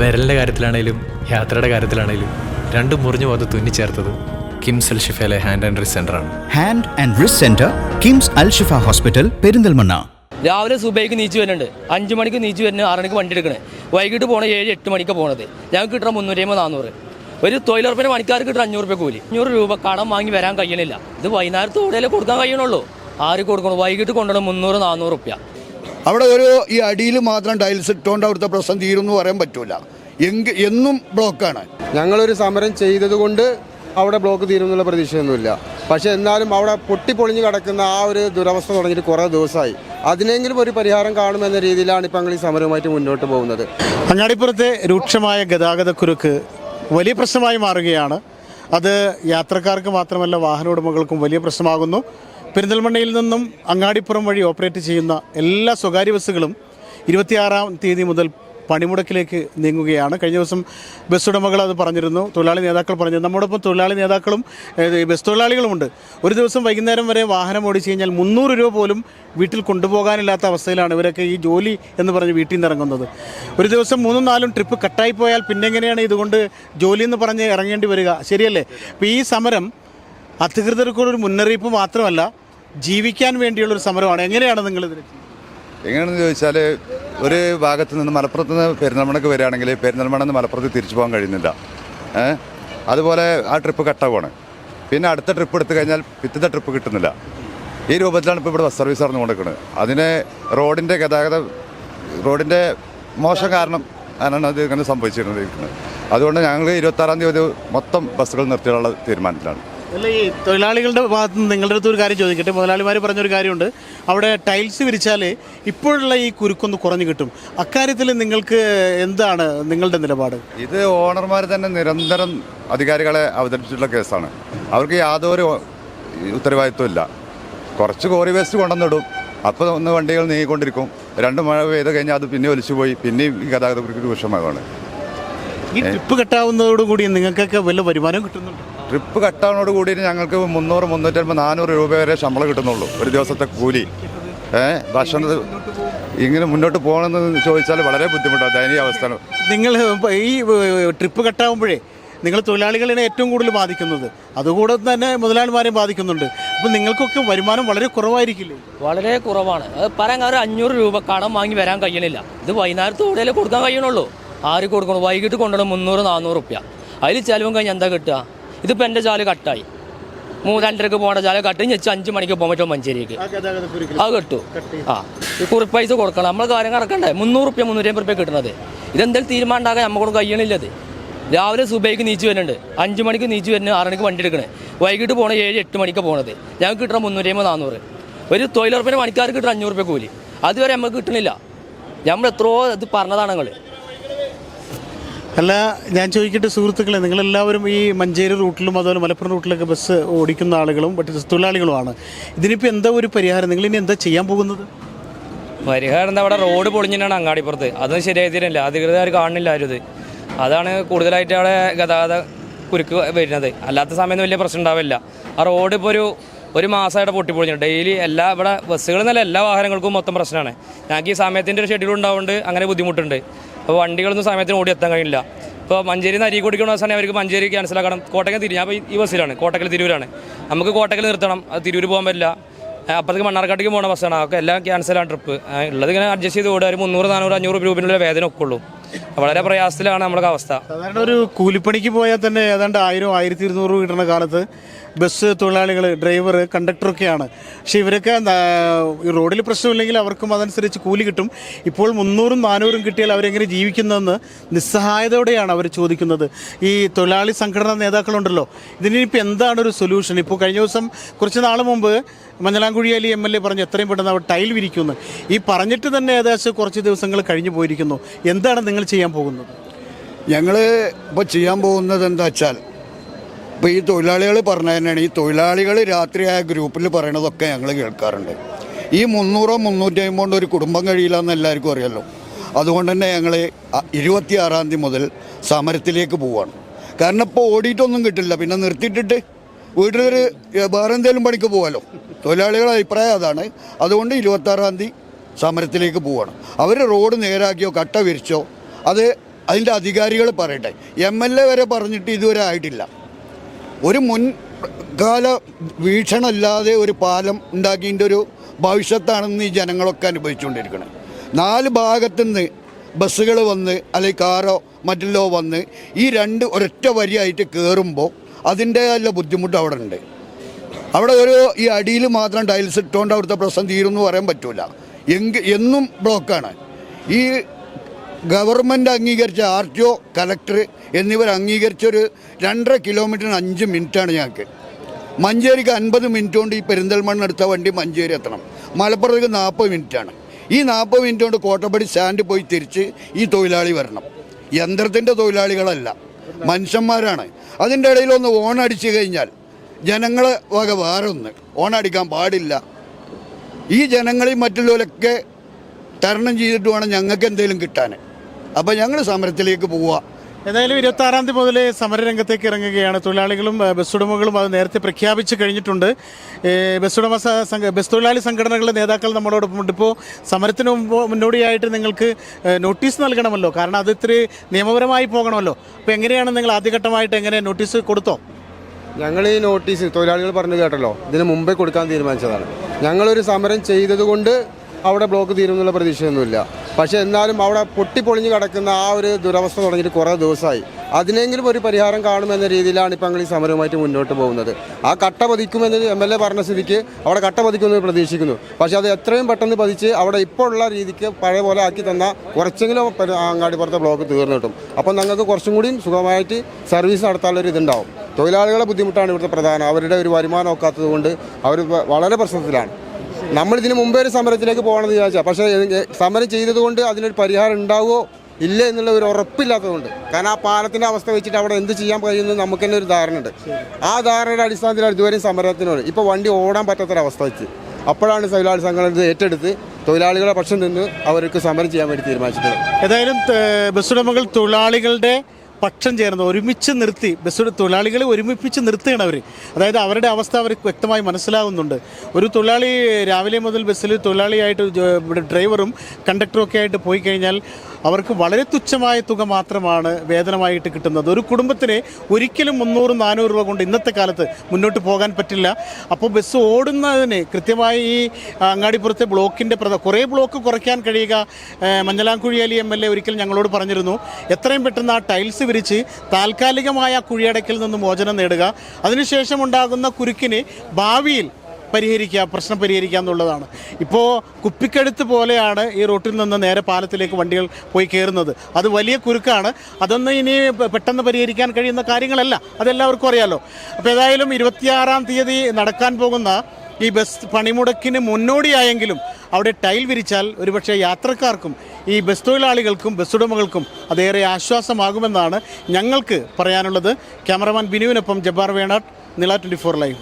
വിരലിന്റെ കാര്യത്തിലാണേലും യാത്രയുടെ കാര്യത്തിലാണേലും രണ്ടും മുറിഞ്ഞു പോകാതെ തുന്നിച്ചേർത്തത് കിംസ് അൽ ഷിഫയിലെ ഹാൻഡ് ആൻഡ് റിസ് ആണ്. Hand and wrist centre KIMS Al Shifa hospital Perinthalmanna. രാവിലെ സുബൈക്ക് നീച്ച് വരുന്നുണ്ട്. അഞ്ച് മണിക്ക് നീച്ച് വരുന്നത് ആറ് മണിക്ക് വണ്ടി എടുക്കണേ. വൈകിട്ട് പോണ ഏഴ് എട്ട് മണിക്ക് പോണത്. ഞങ്ങൾക്ക് കിട്ടണം മുന്നൂറ്റി അമ്പത് നാനൂറ് ഒരു തൊഴിലുറപ്പിന് പണിക്കാർക്ക് കിട്ടുന്ന അഞ്ഞൂറ് രൂപ കൂലി. അഞ്ഞൂറ് രൂപ കടം വാങ്ങി വരാൻ കഴിയണില്ല. ഇത് വൈകുന്നേരത്ത് കൂടെ കൊടുക്കാൻ കഴിയണുള്ളൂ ആര് കൊടുക്കണം? വൈകിട്ട് കൊണ്ടുവരണം മുന്നൂറ് നാനൂറ് റുപ്യ. അവിടെ ഒരു ഈ അടിയിൽ മാത്രം ടൈൽസ് ഇട്ടുകൊണ്ട് അവിടുത്തെ പ്രശ്നം തീരും എന്ന് പറയാൻ പറ്റൂല. എങ്ക് എന്നും ബ്ലോക്കാണ് ഞങ്ങളൊരു സമരം ചെയ്തതുകൊണ്ട് അവിടെ ബ്ലോക്ക് തീരുമെന്നുള്ള പ്രതീക്ഷയൊന്നുമില്ല. പക്ഷേ എന്നാലും അവിടെ പൊട്ടിപ്പൊളിഞ്ഞ് കിടക്കുന്ന ആ ഒരു ദുരവസ്ഥ തുടങ്ങിയിട്ട് കുറേ ദിവസമായി. അതിനെങ്കിലും ഒരു പരിഹാരം കാണുമെന്ന രീതിയിലാണ് ഇപ്പം ഞങ്ങൾ ഈ സമരവുമായിട്ട് മുന്നോട്ട് പോകുന്നത്. അങ്ങാടിപ്പുറത്തെ രൂക്ഷമായ ഗതാഗതക്കുരുക്ക് വലിയ പ്രശ്നമായി മാറുകയാണ്. അത് യാത്രക്കാർക്ക് മാത്രമല്ല വാഹന ഉടമകൾക്കും വലിയ പ്രശ്നമാകുന്നു. പെരിന്തൽമണ്ണയിൽ നിന്നും അങ്ങാടിപ്പുറം വഴി ഓപ്പറേറ്റ് ചെയ്യുന്ന എല്ലാ സ്വകാര്യ ബസ്സുകളും ഇരുപത്തിയാറാം തീയതി മുതൽ പണിമുടക്കിലേക്ക് നീങ്ങുകയാണ്. കഴിഞ്ഞ ദിവസം ബസ് ഉടമകൾ അത് പറഞ്ഞിരുന്നു. തൊഴിലാളി നേതാക്കൾ പറഞ്ഞിരുന്നു. നമ്മോടൊപ്പം തൊഴിലാളി നേതാക്കളും ബസ് തൊഴിലാളികളുമുണ്ട്. ഒരു ദിവസം വൈകുന്നേരം വരെ വാഹനം ഓടിച്ചു കഴിഞ്ഞാൽ മുന്നൂറ് രൂപ പോലും വീട്ടിൽ കൊണ്ടുപോകാനില്ലാത്ത അവസ്ഥയിലാണ് ഇവരൊക്കെ ഈ ജോലി എന്ന് പറഞ്ഞ് വീട്ടിൽ നിന്ന് ഇറങ്ങുന്നത്. ഒരു ദിവസം മൂന്നും നാലും ട്രിപ്പ് കട്ടായി പോയാൽ പിന്നെ എങ്ങനെയാണ് ഇതുകൊണ്ട് ജോലി എന്ന് പറഞ്ഞ് ഇറങ്ങേണ്ടി വരിക? ശരിയല്ലേ? അപ്പോൾ ഈ സമരം അധികൃതർക്കുള്ളൊരു മുന്നറിയിപ്പ് മാത്രമല്ല ജീവിക്കാൻ വേണ്ടിയുള്ളൊരു സമരമാണ്. എങ്ങനെയാണ് നിങ്ങൾ എങ്ങനെയാണെന്ന് ചോദിച്ചാൽ ഒരു ഭാഗത്ത് നിന്ന് മലപ്പുറത്ത് നിന്ന് പെരിന്തൽമണ്ണക്ക് വരികയാണെങ്കിൽ പെരിന്തൽമണ്ണ നിന്ന് മലപ്പുറത്ത് തിരിച്ചു പോകാൻ കഴിയുന്നില്ല. അതുപോലെ ആ ട്രിപ്പ് കട്ടാവാണ് പിന്നെ അടുത്ത ട്രിപ്പ് എടുത്തു കഴിഞ്ഞാൽ പിറ്റത്തെ ട്രിപ്പ് കിട്ടുന്നില്ല. ഈ രൂപത്തിലാണ് ഇപ്പോൾ ഇവിടെ ബസ് സർവീസ് നടന്നു കൊടുക്കുന്നത് അതിന് റോഡിന്റെ ഗതാഗത റോഡിന്റെ മോശം കാരണം ആണ് അത് ഇങ്ങനെ സംഭവിച്ചിരുന്നത് അതുകൊണ്ട് ഞങ്ങൾ ഇരുപത്താറാം തീയതി മൊത്തം ബസ്സുകൾ നിർത്തിയുള്ള തീരുമാനത്തിലാണ്. അല്ല ഈ തൊഴിലാളികളുടെ ഭാഗത്ത് നിന്ന് നിങ്ങളുടെ അടുത്ത് ഒരു കാര്യം ചോദിക്കട്ടെ? മുതലാളിമാർ പറഞ്ഞൊരു കാര്യമുണ്ട്. അവിടെ ടൈൽസ് വിരിച്ചാൽ ഇപ്പോഴുള്ള ഈ കുരുക്കൊന്ന് കുറഞ്ഞു കിട്ടും. അക്കാര്യത്തിൽ നിങ്ങൾക്ക് എന്താണ് നിങ്ങളുടെ നിലപാട്? ഇത് ഓണർമാർ തന്നെ നിരന്തരം അധികാരികളെ അവതരിപ്പിച്ചിട്ടുള്ള കേസാണ്. അവർക്ക് യാതൊരു ഉത്തരവാദിത്വം ഇല്ല. കുറച്ച് കോറി വേസ്റ്റ് കൊണ്ടുവന്നിടും. അപ്പോൾ ഒന്ന് വണ്ടികൾ നീങ്ങിക്കൊണ്ടിരിക്കും. രണ്ട് മഴ പെയ്ത് കഴിഞ്ഞാൽ അത് പിന്നെ ഒലിച്ചു പോയി. പിന്നെയും ഈ ഗതാഗത കുരുക്ക് വിഷമമാണ് ഈ ട്രിപ്പ് കെട്ടാവുന്നതോടുകൂടി നിങ്ങൾക്കൊക്കെ വല്ല വരുമാനം കിട്ടുന്നുണ്ട്? ട്രിപ്പ് കട്ടാവണോട് കൂടി ഞങ്ങൾക്ക് മുന്നൂറ് മുന്നൂറ്റമ്പത് നാനൂറ് രൂപ വരെ ശമ്പളം കിട്ടുന്നുള്ളൂ ഒരു ദിവസത്തെ കൂലി. ഏഹ് ഭക്ഷണ ഇങ്ങനെ മുന്നോട്ട് പോകണമെന്ന് ചോദിച്ചാൽ വളരെ ബുദ്ധിമുട്ടാണ് ദയനീയ അവസ്ഥയാണ്. നിങ്ങൾ ഈ ട്രിപ്പ് കട്ടാവുമ്പോഴേ നിങ്ങൾ തൊഴിലാളികളെയാണ് ഏറ്റവും കൂടുതൽ ബാധിക്കുന്നത്. അതുകൂടെ തന്നെ മുതലാളിമാരെയും ബാധിക്കുന്നുണ്ട്. അപ്പം നിങ്ങൾക്കൊക്കെ വരുമാനം വളരെ കുറവായിരിക്കില്ലേ? വളരെ കുറവാണ്. അത് പറയാൻ ഒരു അഞ്ഞൂറ് രൂപ കടം വാങ്ങി വരാൻ കഴിയണില്ല. ഇത് വൈകുന്നേരത്ത് കൂടുതലേ കൊടുക്കാൻ കഴിയണുള്ളൂ. ആര് കൊടുക്കണം? വൈകിട്ട് കൊണ്ടുവരണം മുന്നൂറ് നാനൂറ് റുപ്യ അതിൽ ചിലവും കഴിഞ്ഞാൽ എന്താ കിട്ടുക? ഇതിപ്പോൾ എന്റെ ചാൽ കട്ടായി. മൂന്ന് രണ്ടരക്ക് പോകേണ്ട ചാൽ കട്ട്. ഞെച്ച് അഞ്ച് മണിക്ക് പോകാൻ പറ്റുമോ മഞ്ചേരിക്ക്. അത് കിട്ടും. ആ. ഈ കുറിപ്പ് പൈസ കൊടുക്കണം. നമ്മൾ കാര്യം കറക്കണ്ടേ മുന്നൂറ് റുപ്യ മുന്നൂറ്റി അമ്പത് റുപ്യ കിട്ടുന്നത് ഇതെന്തെങ്കിലും തീരുമാനം ഉണ്ടാകാൻ നമ്മളോട് കഴിയണില്ലത് രാവിലെ സുബൈക്ക് നീച്ച് വരുന്നുണ്ട്. അഞ്ച് മണിക്ക് നീച്ച് വരുന്നത് ആറ് മണിക്ക് വണ്ടി എടുക്കണേ. വൈകിട്ട് പോണ ഏഴ് എട്ട് മണിക്ക് പോണത്. ഞങ്ങൾക്ക് കിട്ടണം മുന്നൂറ്റി അമ്പത് നാനൂറ് ഒരു തൊഴിലുറപ്പിന് പണിക്കാർക്ക് കിട്ടണം അഞ്ഞൂറ് റുപ്യ കൂലി. അതുവരെ നമുക്ക് കിട്ടണില്ല. നമ്മൾ എത്രയോ ഇത് പറഞ്ഞതാണ് ഞങ്ങൾ അല്ല ഞാൻ ചോദിക്കട്ടെ സുഹൃത്തുക്കളെ നിങ്ങളെല്ലാവരും ഈ മഞ്ചേരി റൂട്ടിലും അതുപോലെ മലപ്പുറം റൂട്ടിലൊക്കെ ബസ് ഓടിക്കുന്ന ആളുകളും തൊഴിലാളികളുമാണ്. ഇതിനിപ്പോൾ എന്താ ഒരു പരിഹാരം? നിങ്ങൾ ഇനി എന്താ ചെയ്യാൻ പോകുന്നത്? പരിഹാരം എന്താ? അവിടെ റോഡ് പൊളിഞ്ഞിട്ടാണ് അങ്ങാടിപ്പുറത്ത്. അതൊന്നും ശരിയായി തീരല്ല അധികൃതർ കാണുന്നില്ല ആരും ഇത്. അതാണ് കൂടുതലായിട്ട് അവിടെ ഗതാഗത കുരുക്ക് വരുന്നത്. അല്ലാത്ത സമയത്ത് വലിയ പ്രശ്നം ഉണ്ടാവില്ല. ആ റോഡ് ഇപ്പോൾ ഒരു ഒരു മാസമായിട്ട് പൊട്ടിപ്പൊളിഞ്ഞു ഡെയിലി എല്ലാ ഇവിടെ ബസ്സുകളിൽ നിന്നല്ല എല്ലാ വാഹനങ്ങൾക്കും മൊത്തം പ്രശ്നമാണ്. ഞങ്ങൾക്ക് ഈ സമയത്തിന്റെ ഒരു ഷെഡ്യൂൾ ഉണ്ടാവുകൊണ്ട് അങ്ങനെ ബുദ്ധിമുട്ടുണ്ട്. അപ്പോൾ വണ്ടികളൊന്നും സമയത്തിന് ഓടി എത്താൻ കഴിയില്ല ഇപ്പോൾ മഞ്ചേരി നിന്ന് അരി കുടിക്കുന്ന ബസ്സാണെങ്കിൽ അവർക്ക് മഞ്ചേരി ക്യാൻസൽ ആക്കണം. കോട്ടയ്ക്ക് തിരി അപ്പോൾ ഈ ബസ്സിലാണ് കോട്ടക്കൽ തിരൂരാണ്. നമുക്ക് കോട്ടക്കൽ നിർത്തണം അത് തിരൂർ പോകാൻ പറ്റില്ല. അപ്പോഴത്തേക്ക് മണ്ണാർക്കാട്ടേക്ക് പോകുന്ന ബസ്സാണ് അതൊക്കെ എല്ലാം ക്യാൻസലാണ് ട്രിപ്പ് ഉള്ളത് ഇങ്ങനെ അഡ്ജസ്റ്റ് ചെയ്ത് ഓടുക ഒരു മുന്നൂറ് നാനൂറ് അഞ്ഞൂറ് രൂപയിലുള്ള വേദന ഒക്കെ ഉള്ളൂ. വളരെ പ്രയാസത്തിലാണ് നമ്മുടെ അവസ്ഥ. സാധാരണ ഒരു കൂലിപ്പണിക്ക് പോയാൽ തന്നെ ഏതാണ്ട് ആയിരം ആയിരത്തി ഇരുന്നൂറ് കിട്ടുന്ന കാലത്ത് ബസ് തൊഴിലാളികൾ ഡ്രൈവർ കണ്ടക്ടറൊക്കെയാണ്. പക്ഷേ ഇവരൊക്കെ റോഡിൽ പ്രശ്നമില്ലെങ്കിൽ അവർക്കും അതനുസരിച്ച് കൂലി കിട്ടും. ഇപ്പോൾ മുന്നൂറും നാനൂറും കിട്ടിയാൽ അവരെങ്ങനെ ജീവിക്കുന്നതെന്ന് നിസ്സഹായതയോടെയാണ് അവർ ചോദിക്കുന്നത്. ഈ തൊഴിലാളി സംഘടനാ നേതാക്കളുണ്ടല്ലോ ഇതിനിപ്പോൾ എന്താണ് ഒരു സൊല്യൂഷൻ? ഇപ്പോൾ കഴിഞ്ഞ ദിവസം കുറച്ച് നാൾ മുമ്പ് Manjalamkuzhi Ali M L A പറഞ്ഞു എത്രയും പെട്ടെന്ന് അവർ ടൈൽ വിരിക്കുന്നു. ഈ പറഞ്ഞിട്ട് തന്നെ ഏകദേശം കുറച്ച് ദിവസങ്ങൾ കഴിഞ്ഞു പോയിരിക്കുന്നു. എന്താണ് നിങ്ങൾ ചെയ്യാൻ പോകുന്നത്? ഞങ്ങൾ ഇപ്പോൾ ചെയ്യാൻ പോകുന്നത് എന്താ വെച്ചാൽ ഇപ്പോൾ ഈ തൊഴിലാളികൾ പറഞ്ഞ തന്നെയാണ്. ഈ തൊഴിലാളികൾ രാത്രിയായ ഗ്രൂപ്പിൽ പറയണതൊക്കെ ഞങ്ങൾ കേൾക്കാറുണ്ട്. ഈ മുന്നൂറോ മുന്നൂറ്റി അമ്പതോ ഒരു കുടുംബം കഴിയില്ല എന്ന് എല്ലാവർക്കും അറിയാമല്ലോ അതുകൊണ്ട് തന്നെ ഞങ്ങൾ ഇരുപത്തി ആറാം തീയതി മുതൽ സമരത്തിലേക്ക് പോവാണ്. കാരണം ഇപ്പോൾ ഓടിയിട്ടൊന്നും കിട്ടില്ല. പിന്നെ നിർത്തിയിട്ടിട്ട് വീട്ടിലൊരു വേറെ എന്തെങ്കിലും പണിക്ക് പോകാമല്ലോ തൊഴിലാളികളുടെ അഭിപ്രായം അതാണ്. അതുകൊണ്ട് ഇരുപത്താറാം തീയതി സമരത്തിലേക്ക് പോവാണ്. അവർ റോഡ് നേരാക്കിയോ കട്ട വിരിച്ചോ അത് അതിന്റെ അധികാരികൾ പറയട്ടെ. എം എൽ എ വരെ പറഞ്ഞിട്ട് ഇതുവരെ ആയിട്ടില്ല. ഒരു മുൻകാല വീക്ഷണമില്ലാതെ ഒരു പാലം ഉണ്ടാക്കിയതിന്റെ ഒരു ഭവിഷ്യത്താണെന്ന് ഈ ജനങ്ങളൊക്കെ അനുഭവിച്ചുകൊണ്ടിരിക്കുന്നത് നാല് ഭാഗത്തുനിന്ന് ബസ്സുകൾ വന്ന് അല്ലെങ്കിൽ കാറോ മറ്റല്ലോ വന്ന് ഈ രണ്ട് ഒരൊറ്റ വരിയായിട്ട് കയറുമ്പോൾ അതിന്റെതല്ല ബുദ്ധിമുട്ട് അവിടെ ഉണ്ട് അവിടെ ഒരു ഈ അടിയിൽ മാത്രം ടൈൽസ് ഇട്ടുകൊണ്ട് അവിടുത്തെ പ്രശ്നം തീരുമെന്ന് പറയാൻ പറ്റില്ല എങ്കിൽ എന്നും ബ്ലോക്കാണ് ഈ ഗവൺമെന്റ് അംഗീകരിച്ച ആർ ടി ഒ കലക്ടർ എന്നിവർ അംഗീകരിച്ച ഒരു രണ്ടര കിലോമീറ്ററിന് അഞ്ച് മിനിറ്റാണ് ഞങ്ങൾക്ക്. മഞ്ചേരിക്ക് അൻപത് മിനിറ്റ് കൊണ്ട് ഈ പെരിന്തൽമണ്ണ എടുത്ത വണ്ടി മഞ്ചേരി എത്തണം. മലപ്പുറത്തേക്ക് നാൽപ്പത് മിനിറ്റാണ്. ഈ നാൽപ്പത് മിനിറ്റ് കൊണ്ട് കോട്ടപ്പടി സ്റ്റാൻഡ് പോയി തിരിച്ച് ഈ തൊഴിലാളി വരണം. യന്ത്രത്തിന്റെ തൊഴിലാളികളല്ല മനുഷ്യന്മാരാണ്. അതിന്റെ ഇടയിൽ ഒന്ന് ഓണടിച്ചു കഴിഞ്ഞാൽ ജനങ്ങളെ വക വേറെ ഒന്ന് ഓണടിക്കാൻ പാടില്ല. ഈ ജനങ്ങളെയും മറ്റുള്ളവരൊക്കെ തരണം ചെയ്തിട്ട് വേണം ഞങ്ങൾക്ക് എന്തെങ്കിലും കിട്ടാൻ. അപ്പോൾ ഞങ്ങൾ സമരത്തിലേക്ക് പോവുക. ഏതായാലും ഇരുപത്തി ആറാം തീയതി മുതൽ സമരരംഗത്തേക്ക് ഇറങ്ങുകയാണ്. തൊഴിലാളികളും ബസ് ഉടമകളും അത് നേരത്തെ പ്രഖ്യാപിച്ച് കഴിഞ്ഞിട്ടുണ്ട്. ബസ് ഉടമ സംഘ ബസ് തൊഴിലാളി സംഘടനകളുടെ നേതാക്കൾ നമ്മളോടൊപ്പമുണ്ട് ഇപ്പോൾ സമരത്തിന് മുമ്പ് മുന്നോടിയായിട്ട് നിങ്ങൾക്ക് നോട്ടീസ് നൽകണമല്ലോ. കാരണം അത് ഇത്തിരി നിയമപരമായി പോകണമല്ലോ. അപ്പോൾ എങ്ങനെയാണ് നിങ്ങൾ ആദ്യഘട്ടമായിട്ട് എങ്ങനെ നോട്ടീസ് കൊടുത്തോ? ഞങ്ങൾ ഈ നോട്ടീസ് തൊഴിലാളികൾ പറഞ്ഞു കേട്ടല്ലോ. ഇതിന് മുമ്പേ കൊടുക്കാൻ തീരുമാനിച്ചതാണ്. ഞങ്ങളൊരു സമരം ചെയ്തതുകൊണ്ട് അവിടെ ബ്ലോക്ക് തീരുമെന്നുള്ള പ്രതീക്ഷയൊന്നുമില്ല. പക്ഷേ എന്നാലും അവിടെ പൊട്ടിപ്പൊളിഞ്ഞ് കിടക്കുന്ന ആ ഒരു ദുരവസ്ഥ തുടങ്ങിയിട്ട് കുറേ ദിവസമായി. അതിനെങ്കിലും ഒരു പരിഹാരം കാണുമെന്ന രീതിയിലാണ് ഇപ്പം ഞങ്ങൾ ഈ സമരവുമായിട്ട് മുന്നോട്ട് പോകുന്നത്. ആ കട്ട പതിക്കുമെന്ന് എം എൽ എ പറഞ്ഞ സ്ഥിതിക്ക് അവിടെ കട്ട പതിക്കുമെന്ന് പ്രതീക്ഷിക്കുന്നു. പക്ഷേ അത് എത്രയും പെട്ടെന്ന് പതിച്ച് അവിടെ ഇപ്പോൾ ഉള്ള രീതിക്ക് പഴയ പോലെ ആക്കി തന്ന കുറച്ചെങ്കിലും അങ്ങാടിപ്പുറത്തെ ബ്ലോക്ക് തീർന്നു കിട്ടും. അപ്പം ഞങ്ങൾക്ക് കുറച്ചും കൂടിയും സുഖമായിട്ട് സർവീസ് നടത്താനുള്ളൊരു ഇതുണ്ടാവും. തൊഴിലാളികളെ ബുദ്ധിമുട്ടാണ് ഇവിടുത്തെ പ്രധാനം. അവരുടെ ഒരു വരുമാനം ഒക്കാത്തത് കൊണ്ട് അവർ വളരെ പ്രശ്നത്തിലാണ്. നമ്മൾ ഇതിന് മുമ്പേ ഒരു സമരത്തിലേക്ക് പോകണമെന്ന് വിചാരിച്ചാൽ പക്ഷേ സമരം ചെയ്തതുകൊണ്ട് അതിനൊരു പരിഹാരം ഉണ്ടാവുമോ ഇല്ല എന്നുള്ള ഒരു ഉറപ്പില്ലാത്തതുകൊണ്ട്. കാരണം ആ പാലത്തിന്റെ അവസ്ഥ വെച്ചിട്ട് അവിടെ എന്ത് ചെയ്യാൻ കഴിയുമെന്ന് നമുക്ക് തന്നെ ഒരു ധാരണയുണ്ട്. ആ ധാരണയുടെ അടിസ്ഥാനത്തിലാണ് ഇതുവരെയും സമരത്തിനോട് ഇപ്പോൾ വണ്ടി ഓടാൻ പറ്റാത്തൊരവസ്ഥ വെച്ച്. അപ്പോഴാണ് തൊഴിലാളി സംഘടന ഇത് ഏറ്റെടുത്ത് തൊഴിലാളികളുടെ പക്ഷം നിന്ന് അവർക്ക് സമരം ചെയ്യാൻ വേണ്ടി തീരുമാനിച്ചിട്ടുള്ളത്. ഏതായാലും ഏഹ്, ബസ് ഉടമകൾ തൊഴിലാളികളുടെ പക്ഷം ചേർന്ന് ഒരുമിച്ച് നിർത്തി ബസ് തൊഴിലാളികളെ ഒരുമിപ്പിച്ച് നിർത്തുകയാണ് അവർ അതായത് അവരുടെ അവസ്ഥ അവർ വ്യക്തമായി മനസ്സിലാകുന്നുണ്ട് ഒരു തൊഴിലാളി രാവിലെ മുതൽ ബസ്സിൽ തൊഴിലാളിയായിട്ട് ഡ്രൈവറും കണ്ടക്ടറും ഒക്കെ ആയിട്ട് പോയി കഴിഞ്ഞാൽ അവർക്ക് വളരെ തുച്ഛമായ തുക മാത്രമാണ് വേതനമായിട്ട് കിട്ടുന്നത്. ഒരു കുടുംബത്തിന് ഒരിക്കലും മുന്നൂറ് നാനൂറ് രൂപ കൊണ്ട് ഇന്നത്തെ കാലത്ത് മുന്നോട്ട് പോകാൻ പറ്റില്ല. അപ്പോൾ ബസ് ഓടുന്നതിന് കൃത്യമായി ഈ അങ്ങാടിപ്പുറത്തെ ബ്ലോക്കിന്റെ പ്രധ കുറേ ബ്ലോക്ക് കുറയ്ക്കാൻ കഴിയുക Manjalamkuzhi Ali M L A ഒരിക്കൽ ഞങ്ങളോട് പറഞ്ഞിരുന്നു. എത്രയും പെട്ടെന്ന് ആ ടൈൽസ് വിരിച്ച് താൽക്കാലികമായ കുഴിയടക്കിൽ നിന്ന് മോചനം നേടുക. അതിനുശേഷം ഉണ്ടാകുന്ന കുരുക്കിന് ഭാവിയിൽ പരിഹരിക്കുക പ്രശ്നം പരിഹരിക്കുക എന്നുള്ളതാണ്. ഇപ്പോൾ കുപ്പിക്കഴുത്ത് പോലെയാണ് ഈ റോട്ടിൽ നിന്ന് നേരെ പാലത്തിലേക്ക് വണ്ടികൾ പോയി കയറുന്നത് അത് വലിയ കുരുക്കാണ്. അതൊന്നും ഇനി പെട്ടെന്ന് പരിഹരിക്കാൻ കഴിയുന്ന കാര്യങ്ങളല്ല. അതെല്ലാവർക്കും അറിയാമല്ലോ അപ്പോൾ ഏതായാലും ഇരുപത്തിയാറാം തീയതി നടക്കാൻ പോകുന്ന ഈ ബസ് പണിമുടക്കിന് മുന്നോടിയായെങ്കിലും അവിടെ ടൈൽ വിരിച്ചാൽ ഒരുപക്ഷെ യാത്രക്കാർക്കും ഈ ബസ് തൊഴിലാളികൾക്കും ബസ് ഉടമകൾക്കും അതേറെ ആശ്വാസമാകുമെന്നാണ് ഞങ്ങൾക്ക് പറയാനുള്ളത്. ക്യാമറമാൻ ബിനുവിനൊപ്പം ജബ്ബാർ വേണാട്ട് നില ട്വന്റി ഫോർ ലൈവ്.